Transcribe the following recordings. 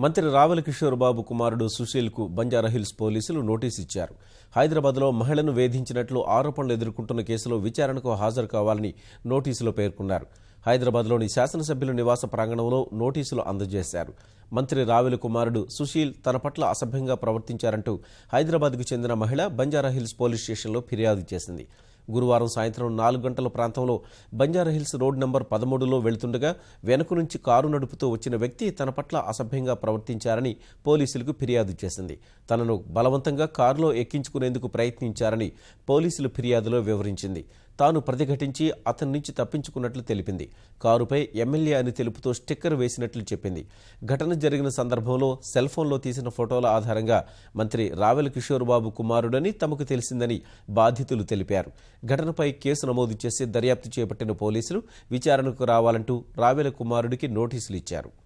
మంత్రి రావెల కిషోర్ బాబు కుమారుడు సుశీల్కు బంజారాహిల్స్ పోలీసులు నోటీసు ఇచ్చారు. హైదరాబాద్లో మహిళను వేధించినట్లు ఆరోపణలు ఎదుర్కొంటున్న కేసులో విచారణకు హాజరు కావాలని నోటీసులో పేర్కొన్నారు. హైదరాబాద్లోని శాసనసభ్యుల నివాస ప్రాంగణంలో నోటీసులు అందజేశారు. మంత్రి రావెల కుమారుడు సుశీల్ తన పట్ల అసభ్యంగా ప్రవర్తించారంటూ హైదరాబాద్కు చెందిన మహిళ బంజారాహిల్స్ పోలీస్ స్టేషన్లో ఫిర్యాదు చేసింది. గురువారం సాయంత్రం నాలుగు గంటల ప్రాంతంలో బంజారాహిల్స్ రోడ్ నంబర్ పదమూడులో వెళుతుండగా వెనుక నుంచి కారు నడుపుతూ వచ్చిన వ్యక్తి తన పట్ల అసభ్యంగా ప్రవర్తించారని పోలీసులకు ఫిర్యాదు చేసింది. తనను బలవంతంగా కారులో ఎక్కించుకునేందుకు ప్రయత్నించారని పోలీసులు ఫిర్యాదులో వివరించింది. తాను ప్రతిఘటించి అతని నుంచి తప్పించుకున్నట్లు తెలిపింది. కారుపై ఎమ్మెల్యే అని తెలుపుతూ స్టిక్కర్ వేసినట్లు చెప్పింది. ఘటన జరిగిన సందర్భంలో సెల్ ఫోన్లో తీసిన ఫోటోల ఆధారంగా మంత్రి రావెల కిషోర్ బాబు కుమారుడని తమకు తెలిసిందని బాధితులు తెలిపారు. ఘటనపై కేసు నమోదు చేసి దర్యాప్తు చేపట్టిన పోలీసులు విచారణకు రావాలంటూ రావెల కుమారుడికి నోటీసులు ఇచ్చారు.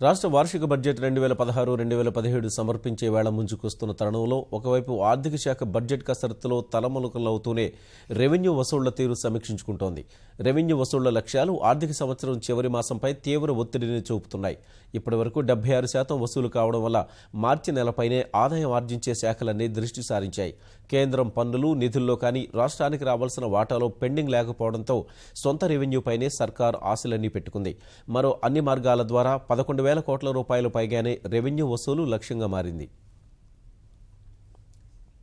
రాష్ట్ర వార్షిక బడ్జెట్ రెండు వేల పదహారు రెండు వేల పదిహేడు సమర్పించే వేళ ముంచుకొస్తున్న తరుణంలో ఒకవైపు ఆర్థిక శాఖ బడ్జెట్ కసరత్తులో తలమునకలవుతూనే రెవెన్యూ వసూళ్ళ తీరు సమీక్షించుకుంటోంది. రెవెన్యూ వసూళ్ళ లక్ష్యాలు ఆర్థిక సంవత్సరం చివరి మాసంపై తీవ్ర ఒత్తిడిని చూపుతున్నాయి. ఇప్పటి వరకు డెబ్బై ఆరు శాతం వసూలు కావడం వల్ల మార్చి నెలపైనే ఆదాయం ఆర్జించే శాఖలన్నీ దృష్టి సారించాయి. కేంద్రం పన్నులు నిధుల్లో కానీ రాష్ట్రానికి రావాల్సిన వాటాలో పెండింగ్ లేకపోవడంతో సొంత రెవెన్యూపైనే సర్కార్ ఆశలన్నీ పెట్టుకుంది. మరో అన్ని మార్గాల ద్వారా పదకొండు వేల కోట్ల రూపాయలు పైగానే రెవెన్యూ వసూలు లక్ష్యంగా మారింది